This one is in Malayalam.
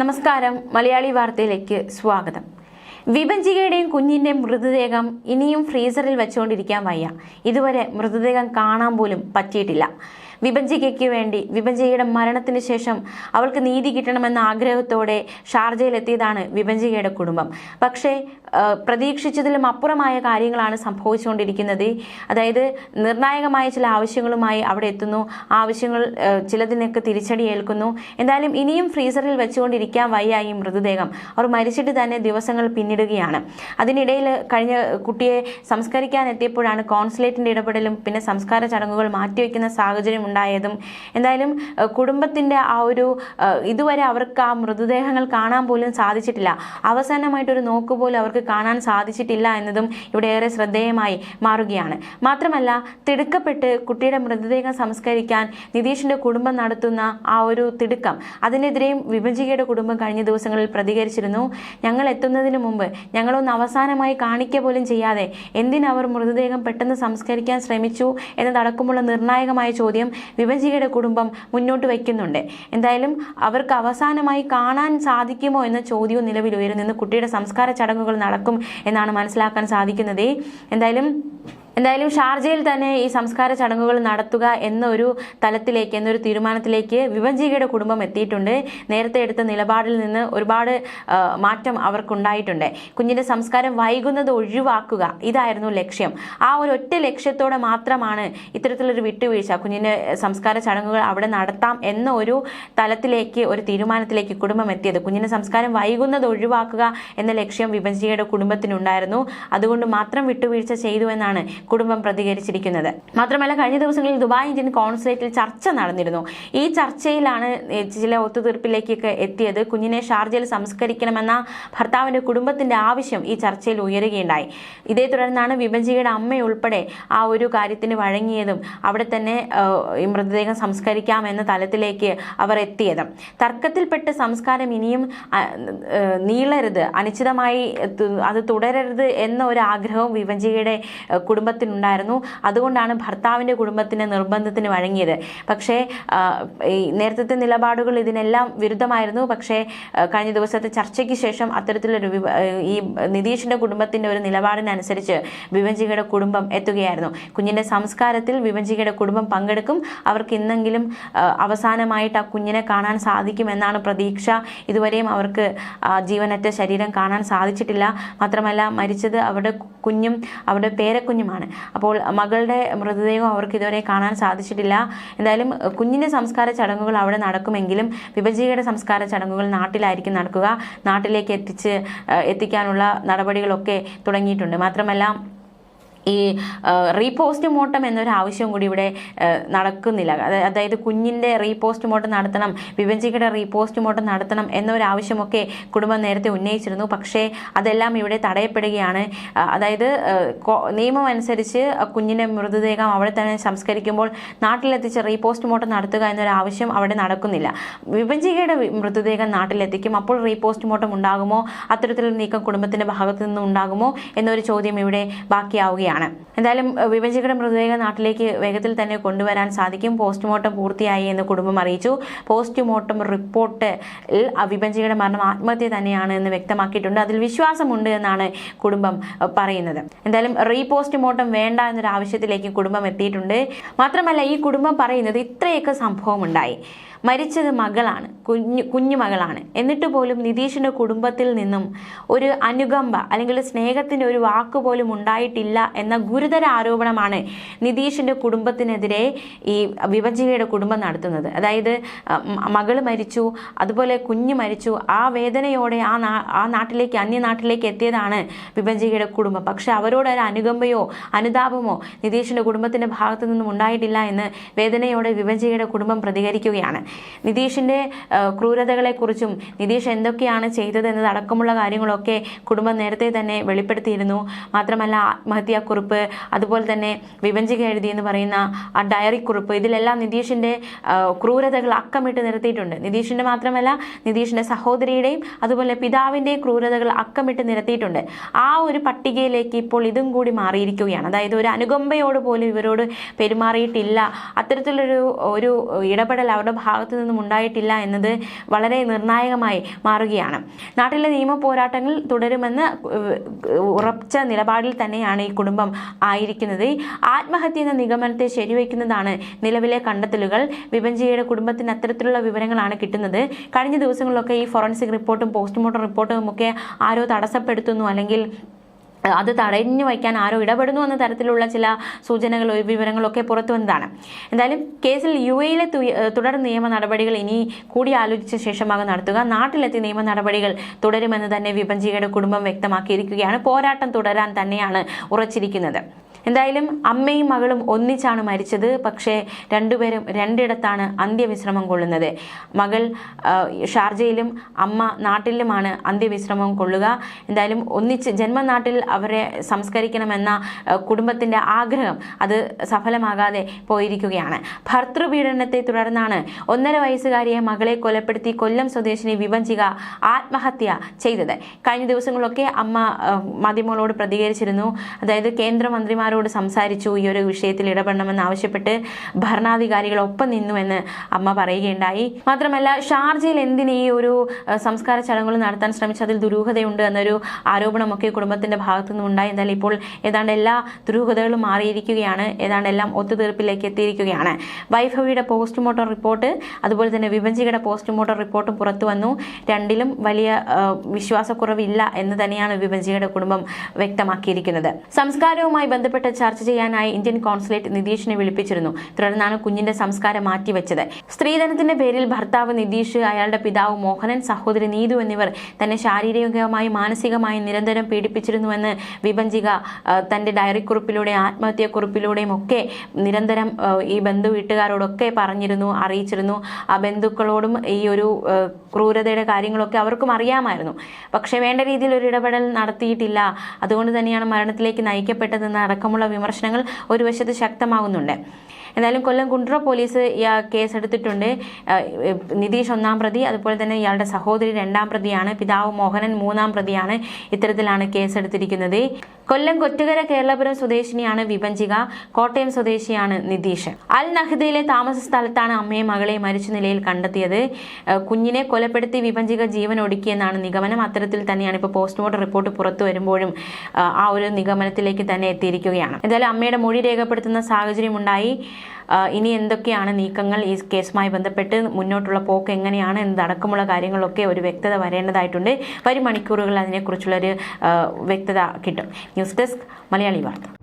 നമസ്കാരം. മലയാളി വാർത്തയിലേക്ക് സ്വാഗതം. വിഭഞ്ചികയുടെയും കുഞ്ഞിന്റെ മൃതദേഹം ഇനിയും ഫ്രീസറിൽ വെച്ചുകൊണ്ടിരിക്കാൻ വയ്യ. ഇതുവരെ മൃതദേഹം കാണാൻ പോലും പറ്റിയിട്ടില്ല. വിഭഞ്ചികയ്ക്ക് വേണ്ടി വിഭഞ്ചികയുടെ മരണത്തിന് ശേഷം അവൾക്ക് നീതി കിട്ടണമെന്ന ആഗ്രഹത്തോടെ ഷാർജയിലെത്തിയതാണ് വിഭഞ്ചികയുടെ കുടുംബം. പക്ഷേ പ്രതീക്ഷിച്ചതിലും അപ്പുറമായ കാര്യങ്ങളാണ് സംഭവിച്ചുകൊണ്ടിരിക്കുന്നത്. അതായത് നിർണായകമായ ചില ആവശ്യങ്ങളുമായി അവിടെ എത്തുന്നു. ആവശ്യങ്ങൾ ചിലതിനൊക്കെ തിരിച്ചടി ഏൽക്കുന്നു. എന്തായാലും ഇനിയും ഫ്രീസറിൽ വെച്ചുകൊണ്ടിരിക്കാൻ വയ്യ ഈ മൃതദേഹം. അവർ മരിച്ചിട്ട് തന്നെ ദിവസങ്ങൾ പിന്നിടുകയാണ്. അതിനിടയിൽ കഴിഞ്ഞ കുട്ടിയെ സംസ്കരിക്കാൻ എത്തിയപ്പോഴാണ് കോൺസുലേറ്റിന്റെ ഇടപെടലും പിന്നെ സംസ്കാര ചടങ്ങുകൾ മാറ്റിവെക്കുന്ന സാഹചര്യം ഉണ്ടായതും. എന്തായാലും കുടുംബത്തിന്റെ ആ ഒരു ഇതുവരെ അവർക്ക് ആ മൃതദേഹങ്ങൾ കാണാൻ പോലും സാധിച്ചിട്ടില്ല. അവസാനമായിട്ടൊരു നോക്ക് പോലും അവർക്ക് കാണാൻ സാധിച്ചിട്ടില്ല എന്നതും ഇവിടെ ഏറെ ശ്രദ്ധേയമായി മാറുകയാണ്. മാത്രമല്ല തിടുക്കപ്പെട്ട് കുട്ടിയുടെ മൃതദേഹം സംസ്കരിക്കാൻ നിതീഷിന്റെ കുടുംബം നടത്തുന്ന ആ ഒരു തിടുക്കം അതിനെതിരെയും വിഭജികയുടെ കുടുംബം കഴിഞ്ഞ ദിവസങ്ങളിൽ പ്രതികരിച്ചിരുന്നു. ഞങ്ങൾ എത്തുന്നതിന് മുമ്പ് ഞങ്ങളൊന്ന് അവസാനമായി കാണിക്ക പോലും ചെയ്യാതെ എന്തിനവർ മൃതദേഹം പെട്ടെന്ന് സംസ്കരിക്കാൻ ശ്രമിച്ചു എന്നതടക്കമുള്ള നിർണായകമായ ചോദ്യം വിഭജികയുടെ കുടുംബം മുന്നോട്ട് വയ്ക്കുന്നുണ്ട്. എന്തായാലും അവർക്ക് അവസാനമായി കാണാൻ സാധിക്കുമോ എന്ന ചോദ്യവും നിലവിൽ ഉയരുന്നു ഇന്ന് കുട്ടിയുടെ സംസ്കാര ചടങ്ങുകൾ നടക്കും എന്നാണ് മനസ്സിലാക്കാൻ സാധിക്കുന്നത്. എന്തായാലും എന്തായാലും ഷാർജയിൽ തന്നെ ഈ സംസ്കാര ചടങ്ങുകൾ നടത്തുക എന്നൊരു തലത്തിലേക്ക് എന്നൊരു തീരുമാനത്തിലേക്ക് വിഭജികയുടെ കുടുംബം എത്തിയിട്ടുണ്ട്. നേരത്തെ എടുത്ത നിലപാടിൽ നിന്ന് ഒരുപാട് മാറ്റം അവർക്കുണ്ടായിട്ടുണ്ട്. കുഞ്ഞിന്റെ സംസ്കാരം വൈകുന്നത് ഒഴിവാക്കുക ഇതായിരുന്നു ലക്ഷ്യം. ആ ഒരു ഒറ്റ ലക്ഷ്യത്തോടെ മാത്രമാണ് ഇത്തരത്തിലൊരു വിട്ടുവീഴ്ച കുഞ്ഞിന്റെ സംസ്കാര ചടങ്ങുകൾ അവിടെ നടത്താം എന്ന ഒരു തലത്തിലേക്ക് ഒരു തീരുമാനത്തിലേക്ക് കുടുംബം എത്തിയത്. കുഞ്ഞിന്റെ സംസ്കാരം വൈകുന്നത് ഒഴിവാക്കുക എന്ന ലക്ഷ്യം വിഭജികയുടെ കുടുംബത്തിനുണ്ടായിരുന്നു. അതുകൊണ്ട് മാത്രം വിട്ടുവീഴ്ച ചെയ്തു എന്നാണ് കുടുംബം പ്രതികരിച്ചിരിക്കുന്നത്. മാത്രമല്ല കഴിഞ്ഞ ദിവസങ്ങളിൽ ദുബായ് ഇന്ത്യൻ കോൺസുലേറ്റിൽ ചർച്ച നടന്നിരുന്നു. ഈ ചർച്ചയിലാണ് ചില ഒത്തുതീർപ്പിലേക്കൊക്കെ എത്തിയത്. കുഞ്ഞിനെ ഷാർജയിൽ സംസ്കരിക്കണമെന്ന ഭർത്താവിന്റെ കുടുംബത്തിന്റെ ആവശ്യം ഈ ചർച്ചയിൽ ഉയരുകയുണ്ടായി. ഇതേ തുടർന്നാണ് വിഭജികയുടെ അമ്മയുൾപ്പെടെ ആ ഒരു കാര്യത്തിന് വഴങ്ങിയതും അവിടെ തന്നെ മൃതദേഹം സംസ്കരിക്കാം എന്ന തലത്തിലേക്ക് അവർ എത്തിയത്. തർക്കത്തിൽപ്പെട്ട് സംസ്കാരം ഇനിയും നീളരുത് അനിശ്ചിതമായി അത് തുടരരുത് എന്ന ഒരു ആഗ്രഹവും വിഭജികയുടെ ഏ, കുടുംബത്തിനുണ്ടായിരുന്നു. അതുകൊണ്ടാണ് ഭർത്താവിന്റെ കുടുംബത്തിന് നിർബന്ധത്തിന് വഴങ്ങിയത്. പക്ഷേ നേരത്തെ നിലപാടുകൾ ഇതിനെല്ലാം വിരുദ്ധമായിരുന്നു. പക്ഷേ കഴിഞ്ഞ ദിവസത്തെ ചർച്ചയ്ക്ക് ശേഷം അത്തരത്തിലൊരു ഈ നിതീഷിന്റെ കുടുംബത്തിന്റെ ഒരു നിലപാടിനനുസരിച്ച് വിഭജികയുടെ കുടുംബം എത്തുകയായിരുന്നു. കുഞ്ഞിന്റെ സംസ്കാരത്തിൽ വിഭജികയുടെ കുടുംബം പങ്കെടുക്കും. അവർക്ക് ഇന്നെങ്കിലും അവസാനമായിട്ട് ആ കുഞ്ഞിനെ കാണാൻ സാധിക്കുമെന്നാണ് പ്രതീക്ഷ. ഇതുവരെയും അവർക്ക് ജീവനറ്റ ശരീരം കാണാൻ സാധിച്ചിട്ടില്ല. മാത്രമല്ല മരിച്ചത് അവരുടെ കുഞ്ഞും അവരുടെ പേരക്കുഞ്ഞുമാണ്. അപ്പോൾ മകളുടെ മൃതദേഹം അവർക്ക് ഇതുവരെ കാണാൻ സാധിച്ചിട്ടില്ല. എന്തായാലും കുഞ്ഞിന്റെ സംസ്കാര ചടങ്ങുകൾ അവിടെ നടക്കുമെങ്കിലും വിഭജികയുടെ സംസ്കാര ചടങ്ങുകൾ നാട്ടിലായിരിക്കും നടക്കുക. നാട്ടിലേക്ക് എത്തിച്ച് എത്തിക്കാനുള്ള നടപടികളൊക്കെ തുടങ്ങിയിട്ടുണ്ട്. മാത്രമല്ല ഈ റീപോസ്റ്റ് റീപോസ്റ്റ്മോർട്ടം എന്നൊരു ആവശ്യം കൂടി ഇവിടെ നടക്കുന്നില്ല. അതായത് കുഞ്ഞിന്റെ റീപോസ്റ്റ് റീപോസ്റ്റ്മോർട്ടം നടത്തണം വിഭജികയുടെ റീപോസ്റ്റ്മോർട്ടം നടത്തണം എന്നൊരു ആവശ്യമൊക്കെ കുടുംബം നേരത്തെ ഉന്നയിച്ചിരുന്നു. പക്ഷേ അതെല്ലാം ഇവിടെ തടയപ്പെടുകയാണ്. അതായത് നിയമം അനുസരിച്ച് കുഞ്ഞിന്റെ മൃതദേഹം അവിടെ തന്നെ സംസ്കരിക്കുമ്പോൾ നാട്ടിലെത്തിച്ച് റീപോസ്റ്റ് റീപോസ്റ്റ്മോർട്ടം നടത്തുക എന്നൊരു ആവശ്യം അവിടെ നടക്കുന്നില്ല. വിഭജികയുടെ മൃതദേഹം നാട്ടിലെത്തിക്കും. അപ്പോൾ റീപോസ്റ്റ് റീപോസ്റ്റ്മോർട്ടം ഉണ്ടാകുമോ? അത്തരത്തിലൊരു നീക്കം കുടുംബത്തിന്റെ ഭാഗത്തു നിന്ന് ഉണ്ടാകുമോ? എന്നൊരു ചോദ്യം ഇവിടെ ബാക്കിയാവുകയാണ്. എന്തായാലും വിഭജിക്കുന്ന മൃതദേഹം നാട്ടിലേക്ക് വേഗത്തിൽ തന്നെ കൊണ്ടുവരാൻ സാധിക്കും. പോസ്റ്റ്മോർട്ടം പൂർത്തിയായി എന്ന് കുടുംബം അറിയിച്ചു. പോസ്റ്റ്മോർട്ടം റിപ്പോർട്ടിൽ വിഭജിക്കുന്ന മരണം ആത്മഹത്യ തന്നെയാണ് എന്ന് വ്യക്തമാക്കിയിട്ടുണ്ട്. അതിൽ വിശ്വാസമുണ്ട് എന്നാണ് കുടുംബം പറയുന്നത്. എന്തായാലും റീപോസ്റ്റ്മോർട്ടം വേണ്ട എന്നൊരു ആവശ്യത്തിലേക്ക് കുടുംബം എത്തിയിട്ടുണ്ട്. മാത്രമല്ല ഈ കുടുംബം പറയുന്നത് ഇത്രയൊക്കെ സംഭവം ഉണ്ടായി മരിച്ചത് മകളാണ് കുഞ്ഞു കുഞ്ഞു മകളാണ്. എന്നിട്ട് പോലും നിതീഷിന്റെ കുടുംബത്തിൽ നിന്നും ഒരു അനുകമ്പ അല്ലെങ്കിൽ സ്നേഹത്തിന്റെ ഒരു വാക്ക് പോലും ഉണ്ടായിട്ടില്ല എന്ന ഗുരുതര ആരോപണമാണ് നിതീഷിന്റെ കുടുംബത്തിനെതിരെ ഈ വിഭജികയുടെ കുടുംബം നടത്തുന്നത്. അതായത് മകൾ മരിച്ചു അതുപോലെ കുഞ്ഞു മരിച്ചു. ആ വേദനയോടെ ആ ആ നാട്ടിലേക്ക് അന്യനാട്ടിലേക്ക് എത്തിയതാണ് വിഭജികയുടെ കുടുംബം. പക്ഷെ അവരോട് ഒരു അനുകമ്പയോ അനുതാപമോ നിതീഷിന്റെ കുടുംബത്തിന്റെ ഭാഗത്തു നിന്നും ഉണ്ടായിട്ടില്ല എന്ന് വേദനയോടെ വിഭജികയുടെ കുടുംബം പ്രതികരിക്കുകയാണ്. നിതീഷിന്റെ ആ, ക്രൂരതകളെക്കുറിച്ചും നിതീഷ് എന്തൊക്കെയാണ് ചെയ്തത് എന്നതടക്കമുള്ള കാര്യങ്ങളൊക്കെ കുടുംബം നേരത്തെ തന്നെ വെളിപ്പെടുത്തിയിരുന്നു. മാത്രമല്ല ആത്മഹത്യാക്കുറിപ്പ് അതുപോലെ തന്നെ വിവഞ്ചിക എഴുതി എന്ന് പറയുന്ന ആ ഡയറി കുറിപ്പ് ഇതിലെല്ലാം നിതീഷിന്റെ ക്രൂരതകൾ അക്കമിട്ട് നിരത്തിയിട്ടുണ്ട്. നിതീഷിന്റെ മാത്രമല്ല നിതീഷിന്റെ സഹോദരിയുടെയും അതുപോലെ പിതാവിന്റെയും ക്രൂരതകൾ അക്കമിട്ട് നിരത്തിയിട്ടുണ്ട്. ആ ഒരു പട്ടികയിലേക്ക് ഇപ്പോൾ ഇതും കൂടി മാറിയിരിക്കുകയാണ്. അതായത് ഒരു അനുകമ്പയോട് പോലും ഇവരോട് പെരുമാറിയിട്ടില്ല. അത്തരത്തിലൊരു ഒരു ഇടപെടൽ അവരുടെ ഭാഗത്ത് ഭാഗത്തു നിന്നും ഉണ്ടായിട്ടില്ല എന്നത് വളരെ നിർണായകമായി മാറുകയാണ്. നാട്ടിലെ നിയമ പോരാട്ടങ്ങൾ തുടരുമെന്ന് ഉറച്ച നിലപാടിൽ തന്നെയാണ് ഈ കുടുംബം ആയിരിക്കുന്നത്. ആത്മഹത്യ എന്ന നിഗമനത്തെ ശരിവയ്ക്കുന്നതാണ് നിലവിലെ കണ്ടെത്തലുകൾ. വിഭഞ്ചിയുടെ കുടുംബത്തിന് അത്തരത്തിലുള്ള വിവരങ്ങളാണ് കിട്ടുന്നത്. കഴിഞ്ഞ ദിവസങ്ങളിലൊക്കെ ഈ ഫോറൻസിക് റിപ്പോർട്ടും പോസ്റ്റ്മോർട്ടം റിപ്പോർട്ടും ഒക്കെ ആരോ തടസ്സപ്പെടുത്തുന്നു അല്ലെങ്കിൽ അത് തടഞ്ഞു വയ്ക്കാൻ ആരോ ഇടപെടുന്നു എന്ന തരത്തിലുള്ള ചില സൂചനകളോ വിവരങ്ങളൊക്കെ പുറത്തു വന്നതാണ്. എന്തായാലും കേസിൽ യു എയിലെ തുടർ നിയമ നടപടികൾ ഇനി കൂടി ആലോചിച്ച ശേഷമാകും നടത്തുക. നാട്ടിലെത്തി നിയമ നടപടികൾ തുടരുമെന്ന് തന്നെ വിഭജികയുടെ കുടുംബം വ്യക്തമാക്കിയിരിക്കുകയാണ്. പോരാട്ടം തുടരാൻ തന്നെയാണ് ഉറച്ചിരിക്കുന്നത്. എന്തായാലും അമ്മയും മകളും ഒന്നിച്ചാണ് മരിച്ചത്. പക്ഷേ രണ്ടുപേരും രണ്ടിടത്താണ് അന്ത്യവിശ്രമം കൊള്ളുന്നത്. മകൾ ഷാർജയിലും അമ്മ നാട്ടിലുമാണ് അന്ത്യവിശ്രമം കൊള്ളുക. എന്തായാലും ഒന്നിച്ച് ജന്മനാട്ടിൽ അവരെ സംസ്കരിക്കണമെന്ന കുടുംബത്തിന്റെ ആഗ്രഹം അത് സഫലമാകാതെ പോയിരിക്കുകയാണ്. ഭർത്തൃപീഡനത്തെ തുടർന്നാണ് ഒന്നര വയസ്സുകാരിയെ മകളെ കൊലപ്പെടുത്തി കൊല്ലം സ്വദേശിനി വിവഞ്ചിക ആത്മഹത്യ ചെയ്തത്. കഴിഞ്ഞ ദിവസങ്ങളൊക്കെ അമ്മ മാധ്യമങ്ങളോട് പ്രതികരിച്ചിരുന്നു. അതായത് കേന്ദ്രമന്ത്രിമാരോട് സംസാരിച്ചു ഈ ഒരു വിഷയത്തിൽ ഇടപെടണമെന്ന് ആവശ്യപ്പെട്ട് ഭരണാധികാരികൾ ഒപ്പം നിന്നുവെന്ന് അമ്മ പറയുകയുണ്ടായി. മാത്രമല്ല ഷാർജയിൽ എന്തിന് ഈ ഒരു സംസ്കാര ചടങ്ങുകൾ നടത്താൻ ശ്രമിച്ചു അതിൽ ദുരൂഹതയുണ്ട് എന്നൊരു ആരോപണമൊക്കെ കുടുംബത്തിന്റെ ഭാഗത്തു നിന്നും ഉണ്ടായി. എന്തായാലും ഇപ്പോൾ ഏതാണ്ട് എല്ലാ ദുരൂഹതകളും മാറിയിരിക്കുകയാണ്. ഏതാണ്ട് എല്ലാം ഒത്തുതീർപ്പിലേക്ക് എത്തിയിരിക്കുകയാണ്. വൈഭവിയുടെ പോസ്റ്റ്മോർട്ടം റിപ്പോർട്ട് അതുപോലെ തന്നെ വിഭജികയുടെ പോസ്റ്റ്മോർട്ടം റിപ്പോർട്ടും പുറത്തു വന്നു. രണ്ടിലും വലിയ വിശ്വാസക്കുറവില്ല എന്ന് തന്നെയാണ് വിഭജികയുടെ കുടുംബം വ്യക്തമാക്കിയിരിക്കുന്നത്. സംസ്കാരവുമായി ബന്ധപ്പെട്ട് ചർച്ച ചെയ്യാനായി ഇന്ത്യൻ കോൺസുലേറ്റ് നിതീഷിനെ വിളിപ്പിച്ചിരുന്നു. തുടർന്നാണ് കുഞ്ഞിന്റെ സംസ്കാരം മാറ്റിവെച്ചത്. സ്ത്രീധനത്തിന്റെ പേരിൽ ഭർത്താവ് നിതീഷ് അയാളുടെ പിതാവ് മോഹനൻ സഹോദരി നീതു എന്നിവർ തന്നെ ശാരീരികമായും മാനസികമായും നിരന്തരം പീഡിപ്പിച്ചിരുന്നുവെന്ന് വിഭജിക തന്റെ ഡയറി കുറിപ്പിലൂടെ ആത്മഹത്യക്കുറിപ്പിലൂടെയും ഒക്കെ നിരന്തരം ഈ ബന്ധു വീട്ടുകാരോടൊക്കെ പറഞ്ഞിരുന്നു അറിയിച്ചിരുന്നു. ആ ബന്ധുക്കളോടും ഈ ഒരു ക്രൂരതയുടെ കാര്യങ്ങളൊക്കെ അവർക്കും അറിയാമായിരുന്നു. പക്ഷേ വേണ്ട രീതിയിൽ ഒരു ഇടപെടൽ നടത്തിയിട്ടില്ല. അതുകൊണ്ട് തന്നെയാണ് മരണത്തിലേക്ക് നയിക്കപ്പെട്ടതെന്ന് അടക്കമുള്ള വിമർശനങ്ങൾ ഒരു വശത്ത് ശക്തമാകുന്നുണ്ട് എന്തായാലും കൊല്ലം കുണ്ട്ര പോലീസ് കേസെടുത്തിട്ടുണ്ട്. നിതീഷ് ഒന്നാം പ്രതി അതുപോലെ തന്നെ ഇയാളുടെ സഹോദരി രണ്ടാം പ്രതിയാണ് പിതാവ് മോഹനൻ മൂന്നാം പ്രതിയാണ് ഇത്തരത്തിലാണ് കേസെടുത്തിരിക്കുന്നത്. കൊല്ലം കൊറ്റുകര കേരളപുരം സ്വദേശിനിയാണ് വിഭജിക കോട്ടയം സ്വദേശിയാണ് നിതീഷ്. അൽ നഹ്ദയിലെ താമസ സ്ഥലത്താണ് അമ്മയും മകളെയും മരിച്ച നിലയിൽ കണ്ടെത്തിയത്. കുഞ്ഞിനെ കൊലപ്പെടുത്തി വിഭജിക ജീവൻ ഒടുക്കിയെന്നാണ് നിഗമനം. അത്തരത്തിൽ തന്നെയാണ് ഇപ്പോൾ പോസ്റ്റ്മോർട്ടം റിപ്പോർട്ട് പുറത്തു വരുമ്പോഴും ആ, ഒരു നിഗമനത്തിലേക്ക് തന്നെ എത്തിയിരിക്കുകയാണ്. എന്തായാലും അമ്മയുടെ മൊഴി രേഖപ്പെടുത്തുന്ന സാഹചര്യം ഉണ്ടായി ഇനി എന്തൊക്കെയാണ് നീക്കങ്ങൾ ഈ കേസുമായി ബന്ധപ്പെട്ട് മുന്നോട്ടുള്ള പോക്ക് എങ്ങനെയാണ് എന്നതടക്കമുള്ള കാര്യങ്ങളൊക്കെ ഒരു വ്യക്തത വരേണ്ടതായിട്ടുണ്ട്. വരും മണിക്കൂറുകൾ അതിനെക്കുറിച്ചുള്ളൊരു വ്യക്തത കിട്ടും. ന്യൂസ് ഡെസ്ക് മലയാളി വാർത്ത.